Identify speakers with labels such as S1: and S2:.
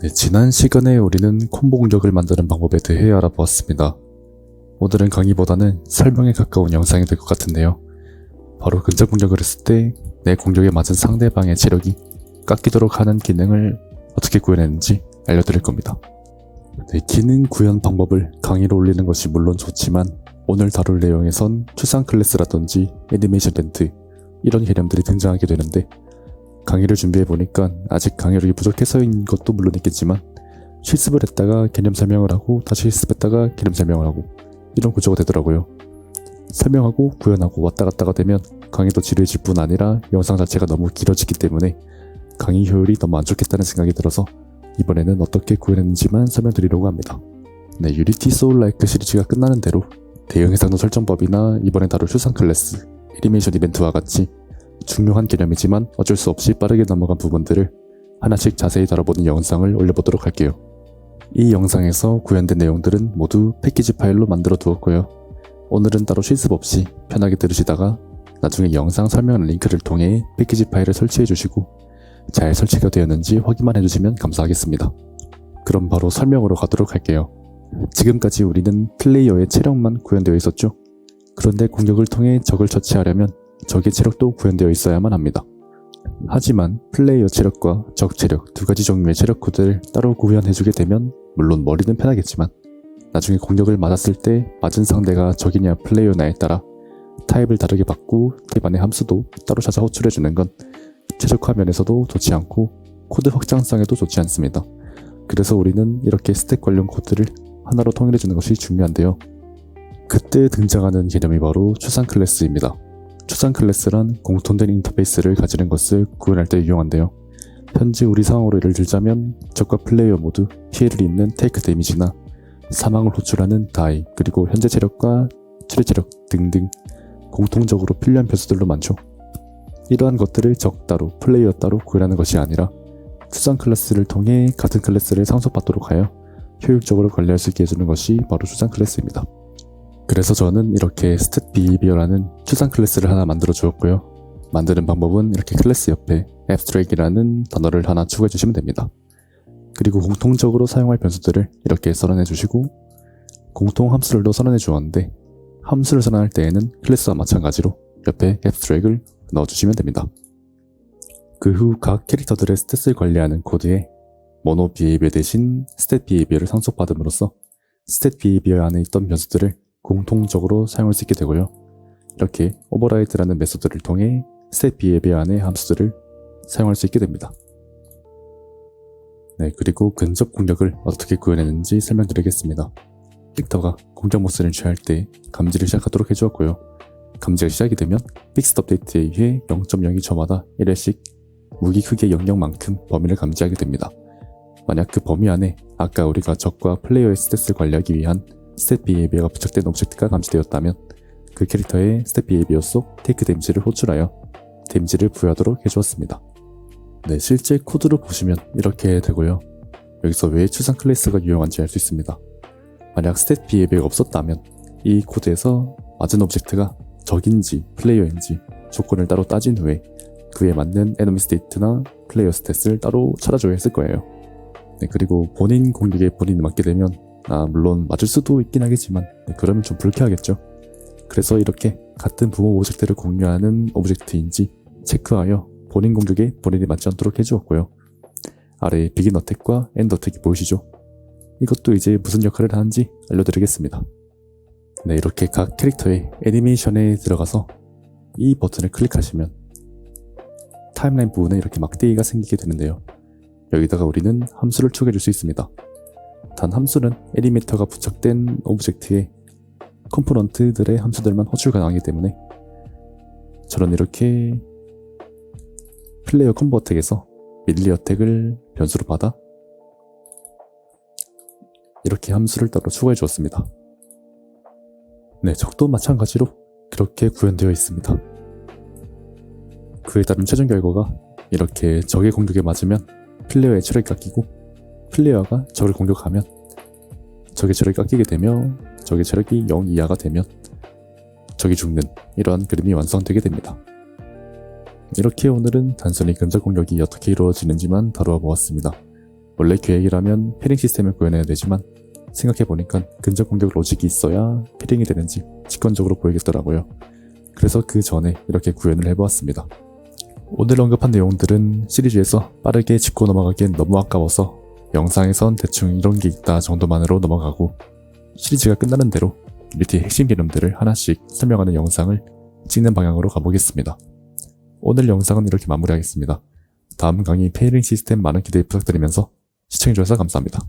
S1: 네, 지난 시간에 우리는 콤보 공격을 만드는 방법에 대해 알아보았습니다. 오늘은 강의보다는 설명에 가까운 영상이 될 것 같은데요. 바로 근접 공격을 했을 때 내 공격에 맞은 상대방의 체력이 깎이도록 하는 기능을 어떻게 구현했는지 알려드릴 겁니다. 네, 기능 구현 방법을 강의로 올리는 것이 물론 좋지만 오늘 다룰 내용에선 추상 클래스라든지 애니메이션 렌트 이런 개념들이 등장하게 되는데 강의를 준비해 보니까 아직 강의력이 부족해서인 것도 물론 있겠지만 실습을 했다가 개념 설명을 하고 다시 실습했다가 개념 설명을 하고 이런 구조가 되더라고요. 설명하고 구현하고 왔다 갔다가 되면 강의도 지루해질 뿐 아니라 영상 자체가 너무 길어지기 때문에 강의 효율이 너무 안 좋겠다는 생각이 들어서 이번에는 어떻게 구현했는지만 설명드리려고 합니다. 네, 유니티 소울 라이크 시리즈가 끝나는 대로 대형 해상도 설정법이나 이번에 다룰 추상 클래스, 애니메이션 이벤트와 같이 중요한 개념이지만 어쩔 수 없이 빠르게 넘어간 부분들을 하나씩 자세히 다뤄보는 영상을 올려보도록 할게요. 이 영상에서 구현된 내용들은 모두 패키지 파일로 만들어 두었고요. 오늘은 따로 실습 없이 편하게 들으시다가 나중에 영상 설명 링크를 통해 패키지 파일을 설치해 주시고 잘 설치가 되었는지 확인만 해주시면 감사하겠습니다. 그럼 바로 설명으로 가도록 할게요. 지금까지 우리는 플레이어의 체력만 구현되어 있었죠. 그런데 공격을 통해 적을 처치하려면 적의 체력도 구현되어 있어야만 합니다. 하지만 플레이어 체력과 적 체력 두 가지 종류의 체력 코드를 따로 구현해주게 되면 물론 머리는 편하겠지만 나중에 공격을 맞았을 때 맞은 상대가 적이냐 플레이어냐에 따라 타입을 다르게 받고 안의 함수도 따로 찾아 호출해주는 건 최적화 면에서도 좋지 않고 코드 확장성에도 좋지 않습니다. 그래서 우리는 이렇게 스택 관련 코드를 하나로 통일해주는 것이 중요한데요. 그때 등장하는 개념이 바로 추상 클래스입니다. 추상 클래스란 공통된 인터페이스를 가지는 것을 구현할 때 유용한데요. 현재 우리 상황으로 예를 들자면 적과 플레이어 모두 피해를 입는 테이크 데미지나 사망을 호출하는 다이 그리고 현재 체력과 출혈 체력 등등 공통적으로 필요한 변수들로 많죠. 이러한 것들을 적 따로 플레이어 따로 구현하는 것이 아니라 추상 클래스를 통해 같은 클래스를 상속받도록 하여 효율적으로 관리할 수 있게 해주는 것이 바로 추상 클래스입니다. 그래서 저는 이렇게 스탯 비비어라는 추상 클래스를 하나 만들어 주었고요. 만드는 방법은 이렇게 클래스 옆에 abstract이라는 단어를 하나 추가해 주시면 됩니다. 그리고 공통적으로 사용할 변수들을 이렇게 선언해 주시고 공통 함수를도 선언해 주었는데 함수를 선언할 때에는 클래스와 마찬가지로 옆에 abstract을 넣어주시면 됩니다. 그 후 각 캐릭터들의 스탯을 관리하는 코드에 모노 비헤이비어 대신 스탯 비헤이비어를 상속받음으로써 스탯 비헤이비어 안에 있던 변수들을 공통적으로 사용할 수 있게 되고요. 이렇게 오버라이드라는 메소드를 통해 스탯 비헤이비어 안의 함수들을 사용할 수 있게 됩니다. 네, 그리고 근접 공격을 어떻게 구현했는지 설명드리겠습니다. 캐릭터가 공격 모습을 취할 때 감지를 시작하도록 해주었고요. 감지가 시작이 되면 픽스트 업데이트에 의해 0.02초마다 1회씩 무기 크기 영역만큼 범위를 감지하게 됩니다. 만약 그 범위 안에 아까 우리가 적과 플레이어의 스탯을 관리하기 위한 스탯 비헤이비어가 부착된 오브젝트가 감지되었다면 그 캐릭터의 스탯 비헤이비어 속 테이크 데미지를 호출하여 데미지를 부여하도록 해주었습니다. 네, 실제 코드를 보시면 이렇게 되고요. 여기서 왜 추상 클래스가 유용한지 알 수 있습니다. 만약 스탯 비헤이비어가 없었다면 이 코드에서 맞은 오브젝트가 적인지 플레이어인지 조건을 따로 따진 후에 그에 맞는 에너미 스테이트나 플레이어 스탯을 따로 찾아줘야 했을 거예요. 네, 그리고 본인 공격에 본인이 맞게 되면 아, 물론 맞을 수도 있긴 하겠지만 네, 그러면 좀 불쾌하겠죠. 그래서 이렇게 같은 부모 오브젝트를 공유하는 오브젝트인지 체크하여 본인 공격에 본인이 맞지 않도록 해주었고요. 아래에 비긴 어택과 엔드 어택이 보이시죠? 이것도 이제 무슨 역할을 하는지 알려드리겠습니다. 네, 이렇게 각 캐릭터의 애니메이션에 들어가서 이 버튼을 클릭하시면 타임라인 부분에 이렇게 막대기가 생기게 되는데요. 여기다가 우리는 함수를 추가해 줄 수 있습니다. 단 함수는 애니메이터가 부착된 오브젝트의 컴포넌트들의 함수들만 호출 가능하기 때문에 저는 이렇게 플레이어 콤보 어택에서 밀리 어택을 변수로 받아 이렇게 함수를 따로 추가해 주었습니다. 네, 적도 마찬가지로 그렇게 구현되어 있습니다. 그에 따른 최종 결과가 이렇게 적의 공격에 맞으면 플레이어의 체력이 깎이고 플레이어가 적을 공격하면 적의 체력이 깎이게 되며 적의 체력이 0 이하가 되면 적이 죽는 이러한 그림이 완성되게 됩니다. 이렇게 오늘은 단순히 근접 공격이 어떻게 이루어지는지만 다루어 보았습니다. 원래 계획이라면 패링 시스템을 구현해야 되지만 생각해보니까 근접 공격 로직이 있어야 패링이 되는지 직관적으로 보이겠더라고요. 그래서 그 전에 이렇게 구현을 해보았습니다. 오늘 언급한 내용들은 시리즈에서 빠르게 짚고 넘어가기엔 너무 아까워서 영상에선 대충 이런 게 있다 정도만으로 넘어가고 시리즈가 끝나는 대로 유니티 핵심 개념들을 하나씩 설명하는 영상을 찍는 방향으로 가보겠습니다. 오늘 영상은 이렇게 마무리하겠습니다. 다음 강의 페이링 시스템 많은 기대 부탁드리면서 시청해주셔서 감사합니다.